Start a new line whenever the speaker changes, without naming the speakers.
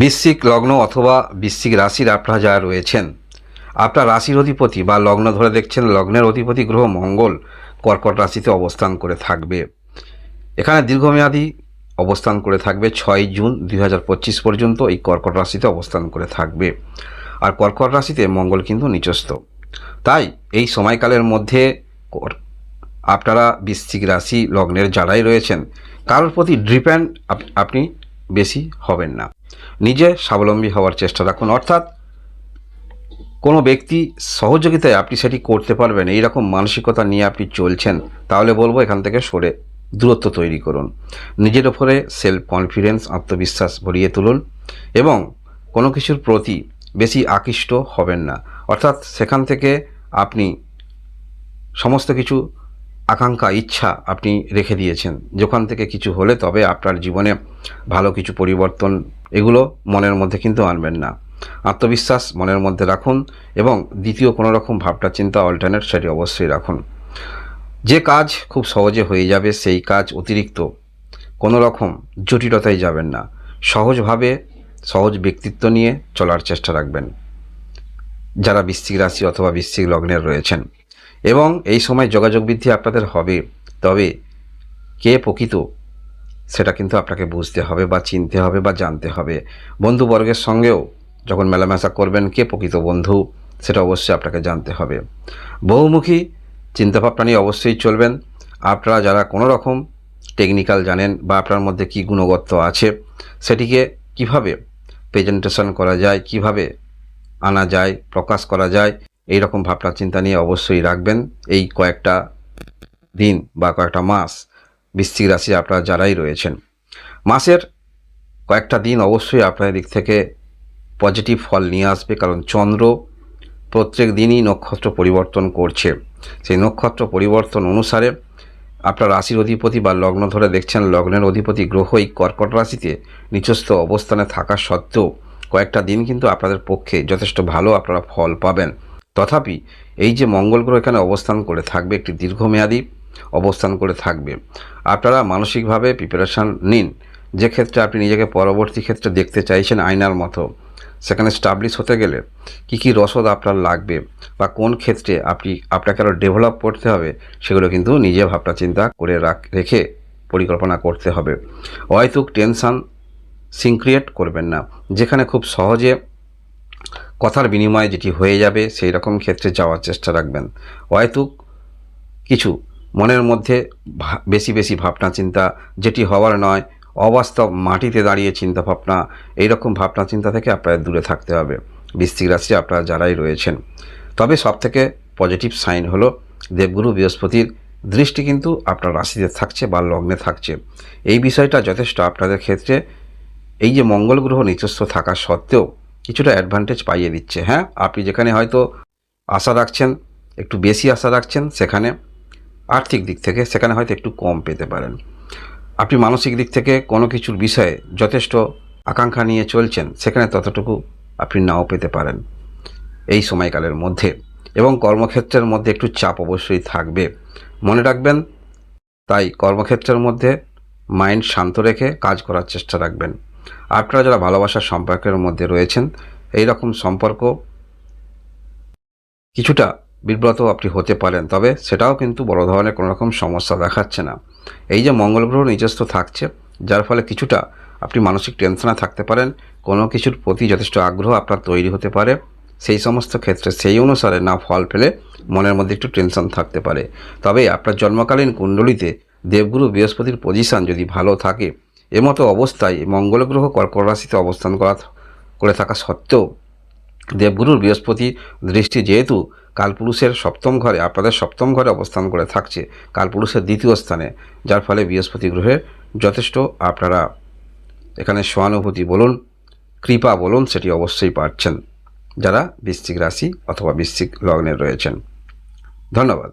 বৃশ্চিক লগ্ন অথবা বৃশ্চিক রাশির আপনারা যারা রয়েছেন, আপনার রাশির অধিপতি বা লগ্ন ধরে দেখছেন, লগ্নের অধিপতি গ্রহ মঙ্গল কর্কট রাশিতে অবস্থান করে থাকবে। এখানে দীর্ঘমেয়াদী অবস্থান করে থাকবে ছয় জুন দু হাজার পঁচিশ পর্যন্ত, এই কর্কট রাশিতে অবস্থান করে থাকবে। আর কর্কট রাশিতে মঙ্গল কিন্তু নিচস্থ। তাই এই সময়কালের মধ্যে আপনারা বৃশ্চিক রাশি লগ্নের যারাই রয়েছেন, কারোর প্রতি ডিপেন্ড আপনি বেশি হবেন না। নিজে স্বাবলম্বী হওয়ার চেষ্টা রাখুন। অর্থাৎ কোনো ব্যক্তি সহযোগিতায় আপনি সেটি করতে পারবেন, এই রকম মানসিকতা নিয়ে আপনি চলছেন, তাহলে বলব এখান থেকে সরে দূরত্ব তৈরি করুন। নিজের ওপরে সেলফ কনফিডেন্স আত্মবিশ্বাস ভরিয়ে তুলুন এবং কোনো কিছুর প্রতি বেশি আকৃষ্ট হবেন না। অর্থাৎ সেখান থেকে আপনি সমস্ত কিছু আকাঙ্ক্ষা, ইচ্ছা আপনি রেখে দিয়েছেন। যেখান থেকে কিছু হলে তবে আপনার জীবনে ভালো কিছু পরিবর্তন, এগুলো মনের মধ্যে কিন্তু আনবেন না। আত্মবিশ্বাস মনের মধ্যে রাখুন এবং দ্বিতীয় কোনো রকম ভাবনা, চিন্তা অল্টারনেট সেটি অবশ্যই রাখুন। যে কাজ খুব সহজে হয়ে যাবে, সেই কাজ অতিরিক্ত। কোনো রকম জটিলতায় যাবেন না। সহজভাবে সহজ ব্যক্তিত্ব নিয়ে চলার চেষ্টা রাখবেন। যারা বৃশ্চিক রাশি অথবা বৃশ্চিক লগ্নের রয়েছেন এবং এই সময় যোগাযোগ বৃদ্ধি আপনাদের হবে। তবে কে প্রকৃত, সেটা কিন্তু আপনাকে বুঝতে হবে বা চিনতে হবে বা জানতে হবে। বন্ধুবর্গের সঙ্গেও যখন মেলামেশা করবেন কে প্রকৃত বন্ধু, সেটা অবশ্যই আপনাকে জানতে হবে। বহুমুখী চিন্তাভাবনা নিয়ে অবশ্যই চলবেন। আপনারা যারা কোনো রকম টেকনিক্যাল জানেন বা আপনার মধ্যে কী গুণগত আছে, সেটিকে কীভাবে প্রেজেন্টেশন করা যায়, কীভাবে আনা যায়, প্রকাশ করা যায় এই রকম ভাবনা চিন্তা নিয়ে অবশ্যই রাখবেন। এই কয়েকটা দিন বা কয়েকটা মাস বৃশ্চিক রাশি আপনারা যারাই রয়েছেন, মাসের কয়েকটা দিন অবশ্যই আপনার দিক থেকে পজিটিভ ফল নিয়ে আসবে, কারণ চন্দ্র প্রত্যেক দিনই নক্ষত্র পরিবর্তন করছে। সেই নক্ষত্র পরিবর্তন অনুসারে আপনার রাশির অধিপতি বা লগ্ন ধরে দেখছেন, লগ্নের অধিপতি গ্রহই কর্কট রাশিতে নিচস্থ অবস্থানে থাকা সত্ত্বেও কয়েকটা দিন কিন্তু আপনাদের পক্ষে যথেষ্ট ভালো আপনারা ফল পাবেন। তথাপি এই যে মঙ্গল গ্রহ এখানে অবস্থান করে থাকবে, একটি দীর্ঘমেয়াদী অবস্থান করে থাকবে, আপনারা মানসিকভাবে প্রিপারেশান নিন। যে ক্ষেত্রে আপনি নিজেকে পরবর্তী ক্ষেত্রে দেখতে চাইছেন আয়নার মতো, সেখানে স্টাবলিশ হতে গেলে কি কি রসদ আপনার লাগবে বা কোন ক্ষেত্রে আপনি, আপনাকে আরও ডেভেলপ করতে হবে, সেগুলো কিন্তু নিজে ভাবনা চিন্তা করে রাখ, রেখে পরিকল্পনা করতে হবে। অহেতুক টেনশান সিনক্রিয়েট করবেন না। যেখানে খুব সহজে কথার বিনিময়ে যেটি হয়ে যাবে, সেই রকম ক্ষেত্রে যাওয়ার চেষ্টা রাখবেন। অহেতুক কিছু মনের মধ্যে বেশি বেশি ভাবনা চিন্তা যেটি হওয়ার নয়, অবাস্তব মাটিতে দাঁড়িয়ে চিন্তা ভাবনা এইরকম ভাবনা চিন্তা থেকে আপনাদের দূরে থাকতে হবে। বৃশ্চিক রাশি আপনারা যারাই রয়েছেন। তবে সবথেকে পজিটিভ সাইন হলো, দেবগুরু বৃহস্পতির দৃষ্টি কিন্তু আপনার রাশিতে থাকছে বা লগ্নে থাকছে। এই বিষয়টা যথেষ্ট আপনাদের ক্ষেত্রে, এই যে মঙ্গল গ্রহ নিজস্ব থাকা সত্ত্বেও কিছুটা অ্যাডভান্টেজ পাইয়ে দিচ্ছে হ্যাঁ? আপনি যেখানে হয়তো আশা রাখছেন, একটু বেশি আশা রাখছেন, সেখানে আর্থিক দিক থেকে সেখানে হয়তো একটু কম পেতে পারেন। আপনি মানসিক দিক থেকে কোনো কিছুর বিষয়ে যথেষ্ট আকাঙ্ক্ষা নিয়ে চলছেন, সেখানে ততটুকু আপনি নাও পেতে পারেন। এই সময়কালের মধ্যে এবং কর্মক্ষেত্রের মধ্যে একটু চাপ অবশ্যই থাকবে। মনে রাখবেন, তাই কর্মক্ষেত্রের মধ্যে মাইন্ড শান্ত রেখে কাজ করার চেষ্টা রাখবেন। আপনারা যারা ভালোবাসার সম্পর্কের মধ্যে রয়েছেন এই রকম সম্পর্ক কিছুটা বিব্রত আপনি হতে পারেন, তবে সেটাও কিন্তু বড় ধরনের কোনো রকম সমস্যা দেখাচ্ছে না। এই যে মঙ্গল গ্রহ নিজস্ব থাকছে, যার ফলে কিছুটা আপনি মানসিক টেনশনে থাকতে পারেন, কোনো কিছুর প্রতি যথেষ্ট আগ্রহ আপনার তৈরি হতে পারে, সেই সমস্ত ক্ষেত্রে সেই অনুসারে না ফল পেলে মনের মধ্যে একটু টেনশন থাকতে পারে। তবে আপনার জন্মকালীন কুণ্ডলিতে দেবগুরু বৃহস্পতির পজিশন যদি ভালো থাকে এমতো অবস্থায় মঙ্গল গ্রহ কর্কট রাশিতে অবস্থান করা করে থাকা সত্ত্বেও দেবগুরুর বৃহস্পতি দৃষ্টি যেহেতু কালপুরুষের সপ্তম ঘরে, আপনাদের সপ্তম ঘরে অবস্থান করে থাকছে কালপুরুষের দ্বিতীয় স্থানে, যার ফলে বৃহস্পতি গ্রহের যথেষ্ট আপনারা এখানে সহানুভূতি বলুন, কৃপা বলুন, সেটি অবশ্যই পাচ্ছেন যারা বৃশ্চিক রাশি অথবা বৃশ্চিক লগ্নে রয়েছেন। ধন্যবাদ।